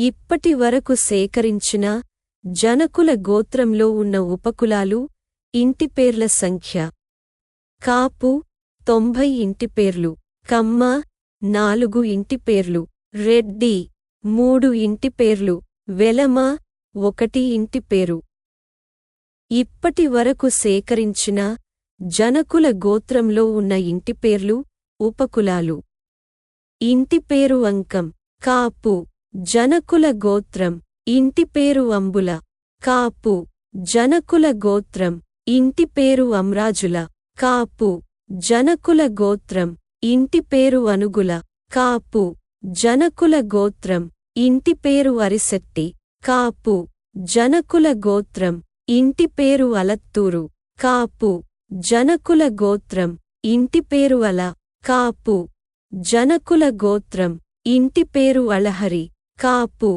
ఇప్పటి వరకు సేకరించిన జనకుల గోత్రంలో ఉన్న ఉపకులాలు ఇంటిపేర్ల సంఖ్య. కాపు తొంభై ఇంటిపేర్లు కమ్మ నాలుగు ఇంటిపేర్లు రెడ్డి మూడు ఇంటిపేర్లు వెలమ ఒకటి ఇంటిపేరు ఇప్పటి వరకు సేకరించిన జనకుల గోత్రంలో ఉన్న ఇంటిపేర్లు ఉపకులాలు. ఇంటిపేరు అంకం. కాపు జనకుల గోత్రం ఇంటిపేరు అంబుల. కాపు జనకుల గోత్రం ఇంటిపేరు అమ్రాజుల కాపు జనకుల గోత్రం ఇంటిపేరు అనుగుల. కాపు జనకుల గోత్రం ఇంటిపేరు అరిసెట్టి కాపు జనకుల గోత్రం ఇంటిపేరు అలత్తూరు. కాపు జనకుల గోత్రం ఇంటిపేరు అల. కాపు జనకుల గోత్రం ఇంటిపేరు అళహరి కాపు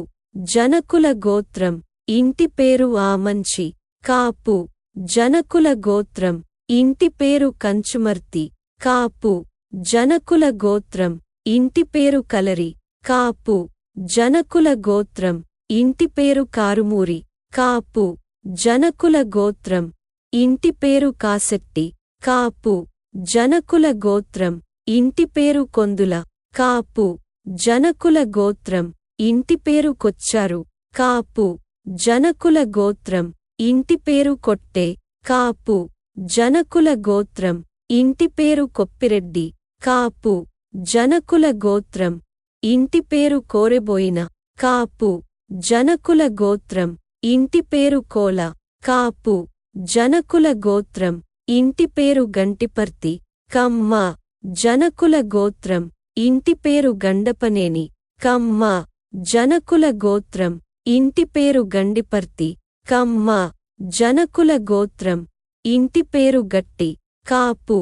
జనకుల గోత్రం ఇంటిపేరు ఆమంచి కాపు జనకుల గోత్రం ఇంటి పేరు కంచుమర్తి కాపు జనకుల గోత్రం ఇంటి పేరు కలరి కాపు జనకుల గోత్రం ఇంటి పేరు కారుమూరి కాపు జనకుల గోత్రం ఇంటి పేరు కాసెట్టి కాపు జనకుల గోత్రం ఇంటి పేరు కొందుల కాపు జనకుల గోత్రం ఇంటిపేరు కొచ్చారు. కాపు జనకుల గోత్రం ఇంటిపేరు కొట్టే కాపు జనకుల గోత్రం ఇంటిపేరు కొప్పిరెడ్డి కాపు జనకుల గోత్రం ఇంటిపేరు కోరెబోయిన కాపు జనకుల గోత్రం ఇంటిపేరు కోల కాపు జనకుల గోత్రం ఇంటిపేరు గంటిపర్తి కమ్మ జనకుల గోత్రం ఇంటిపేరు గండపనేని కమ్మ జనకుల గోత్రం ఇంటిపేరు గండిపర్తి కమ్మ జనకుల గోత్రం ఇంటిపేరు గట్టి కాపు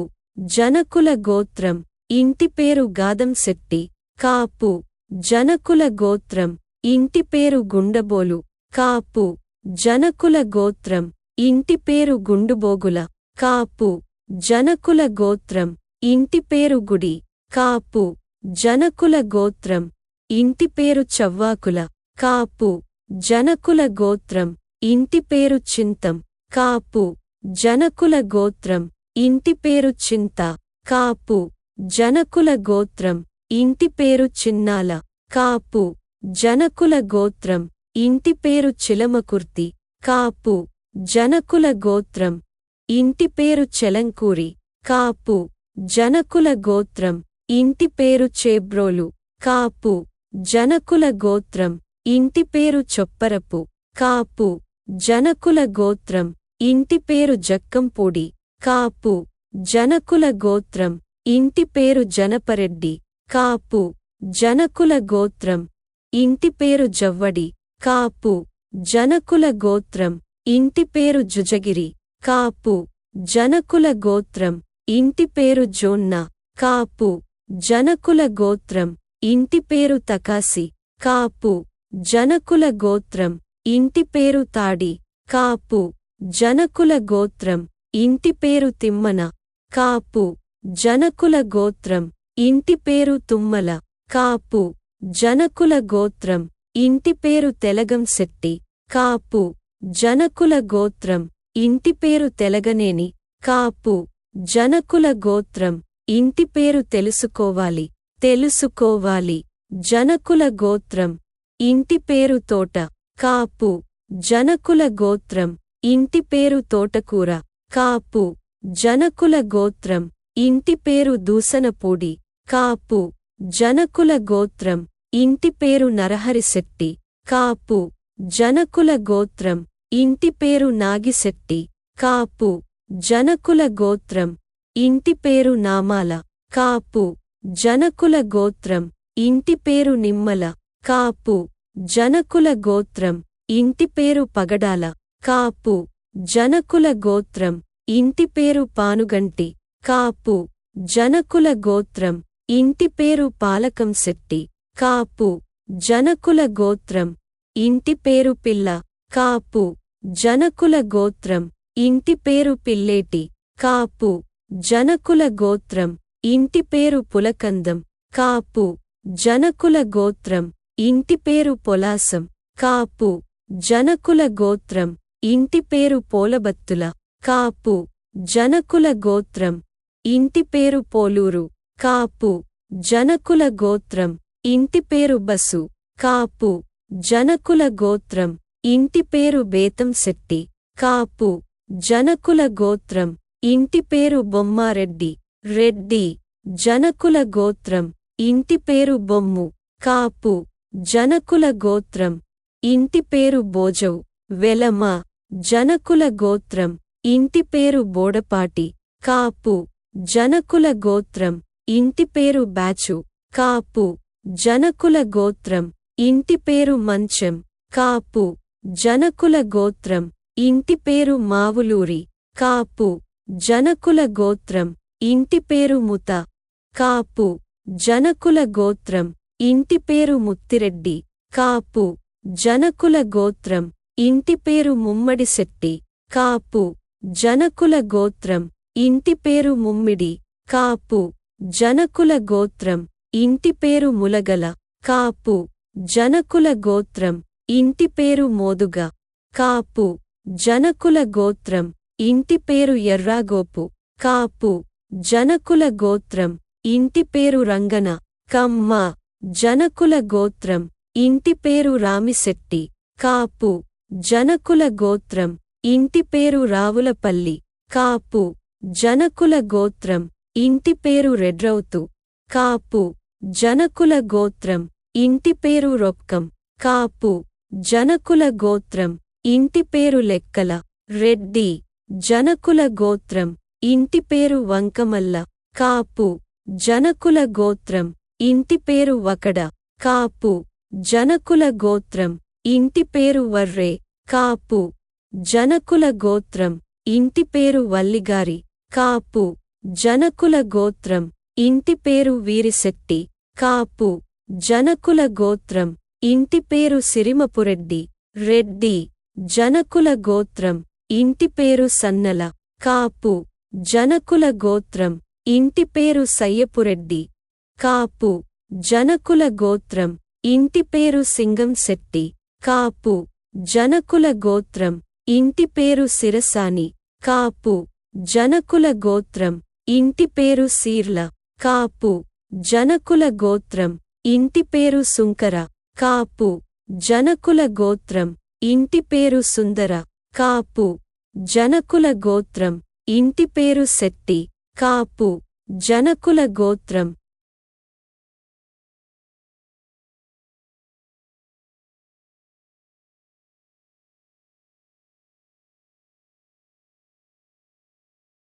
జనకుల గోత్రం ఇంటిపేరు గాదంశెట్టి కాపు జనకుల గోత్రం ఇంటిపేరు గుండబోలు కాపు జనకుల గోత్రం ఇంటిపేరు గుండుబోగుల కాపు జనకుల గోత్రం ఇంటిపేరు గుడి కాపు జనకుల గోత్రం ఇంటిపేరు చవ్వాకుల కాపు జనకుల గోత్రం ఇంటిపేరు చింతం కాపు జనకుల గోత్రం ఇంటిపేరు చింత కాపు జనకుల గోత్రం ఇంటిపేరు చిన్నాల కాపు జనకుల గోత్రం ఇంటిపేరు చిలమకుర్తి కాపు జనకుల గోత్రం ఇంటిపేరు చెలంకూరి కాపు జనకుల గోత్రం ఇంటిపేరు చేబ్రోలు కాపు జనకుల గోత్రం ఇంటిపేరు చొప్పరపు కాపు. జనకుల గోత్రం ఇంటిపేరు జక్కంపూడి కాపు. జనకుల గోత్రం ఇంటిపేరు జనపరెడ్డి కాపు. జనకుల గోత్రం ఇంటిపేరు జవ్వడి కాపు. జనకుల గోత్రం ఇంటిపేరు జుజగిరి కాపు. జనకుల గోత్రం ఇంటిపేరు జోన్న కాపు. జనకుల గోత్రం ఇంటిపేరు తకాసి కాపు జనకుల గోత్రం ఇంటిపేరు తాడి కాపు జనకుల గోత్రం ఇంటిపేరు తిమ్మన కాపు జనకుల గోత్రం ఇంటిపేరు తుమ్మల కాపు జనకుల గోత్రం ఇంటిపేరు తెలగం శెట్టి కాపు జనకుల గోత్రం ఇంటిపేరు తెలగనేని కాపు జనకుల గోత్రం ఇంటిపేరు తెలుసుకోవాలి. తెలుసుకోవాలి. జనకుల గోత్రం. ఇంటిపేరు తోట. కాపు. జనకుల గోత్రం. ఇంటి పేరు తోటకూర. కాపు. జనకుల గోత్రం. ఇంటి పేరు దూసనపూడి. కాపు. జనకుల గోత్రం. ఇంటి పేరు నరహరిశెట్టి. కాపు. జనకుల గోత్రం. ఇంటి పేరు నాగిశెట్టి. కాపు. జనకుల గోత్రం. ఇంటి పేరు నామాల. కాపు. జనకుల గోత్రం ఇంటిపేరు నిమ్మల కాపు. జనకుల గోత్రం ఇంటిపేరు పగడాల కాపు. జనకుల గోత్రం ఇంటిపేరు పానుగంటి కాపు. జనకుల గోత్రం ఇంటిపేరు పాలకం శెట్టి కాపు. జనకుల గోత్రం ఇంటిపేరు పిల్ల కాపు. జనకుల గోత్రం ఇంటిపేరు పిల్లేటి కాపు. జనకుల గోత్రం ఇంటిపేరు పులకందం కాపు జనకుల గోత్రం ఇంటి పేరు పొలాసం కాపు జనకుల గోత్రం ఇంటి పేరు పోలబత్తుల కాపు జనకుల గోత్రం ఇంటి పేరు పోలూరు కాపు జనకుల గోత్రం ఇంటి పేరు బసు కాపు జనకుల గోత్రం ఇంటి పేరు బేతం శెట్టి కాపు జనకుల గోత్రం ఇంటి పేరు బొమ్మారెడ్డి రెడ్డి జనకుల గోత్రం ఇంటి పేరు బొమ్ము కాపు జనకుల గోత్రం ఇంటి పేరు బోజౌ వెలమ జనకుల గోత్రం ఇంటి పేరు బోడపాటి కాపు జనకుల గోత్రం ఇంటి పేరు బ్యాచు కాపు జనకుల గోత్రం ఇంటి పేరు మంచం కాపు జనకుల గోత్రం ఇంటి పేరు మావులూరి కాపు జనకుల గోత్రం. ఇంటి పేరు ముత కాపు జనకుల గోత్రం ఇంటి పేరు ముత్తిరెడ్డి కాపు జనకుల గోత్రం ఇంటి పేరు ముమ్మడిశెట్టి కాపు జనకుల గోత్రం ఇంటి పేరు ముమ్మిడి కాపు జనకుల గోత్రం ఇంటి పేరు ములగల కాపు జనకుల గోత్రం ఇంటి పేరు మోదుగ కాపు జనకుల గోత్రం ఇంటి పేరు ఎర్రాగోపు కాపు జనకుల గోత్రం ఇంటి పేరు రంగన కమ్మ. జనకుల గోత్రం ఇంటి పేరు రామిశెట్టి. కాపు. జనకుల గోత్రం ఇంటి పేరు రావులపల్లి. కాపు. జనకుల గోత్రం ఇంటి పేరు రెడ్రౌతు. కాపు. జనకుల గోత్రం ఇంటి పేరు రొక్కం కాపు. జనకుల గోత్రం ఇంటి పేరు లెక్కల. రెడ్డి. జనకుల గోత్రం ఇంటి పేరు వంకమల్ల కాపు జనకుల గోత్రం ఇంటి పేరు వకడ కాపు జనకుల గోత్రం ఇంటి పేరు వర్రే కాపు జనకుల గోత్రం ఇంటి పేరు వల్లిగారి కాపు జనకుల గోత్రం ఇంటి పేరు వీరిశెట్టి కాపు జనకుల గోత్రం ఇంటి పేరు సిరిమపురెడ్డి రెడ్డి జనకుల గోత్రం ఇంటి పేరు సన్నల కాపు జనకుల గోత్రం. ఇంటి పేరు సయ్యపురెడ్డి. కాపు. జనకుల గోత్రం. ఇంటి పేరు సింగంశెట్టి కాపు. జనకుల గోత్రం. ఇంటి పేరు సిరసాని. కాపు. జనకుల గోత్రం. ఇంటి పేరు సీర్ల. కాపు. జనకుల గోత్రం. ఇంటి పేరు సుంకర. కాపు. జనకుల గోత్రం. ఇంటి పేరు సుందర. కాపు. జనకుల గోత్రం. ఇంటి పేరు శెట్టి కాపు జనకుల గోత్రం.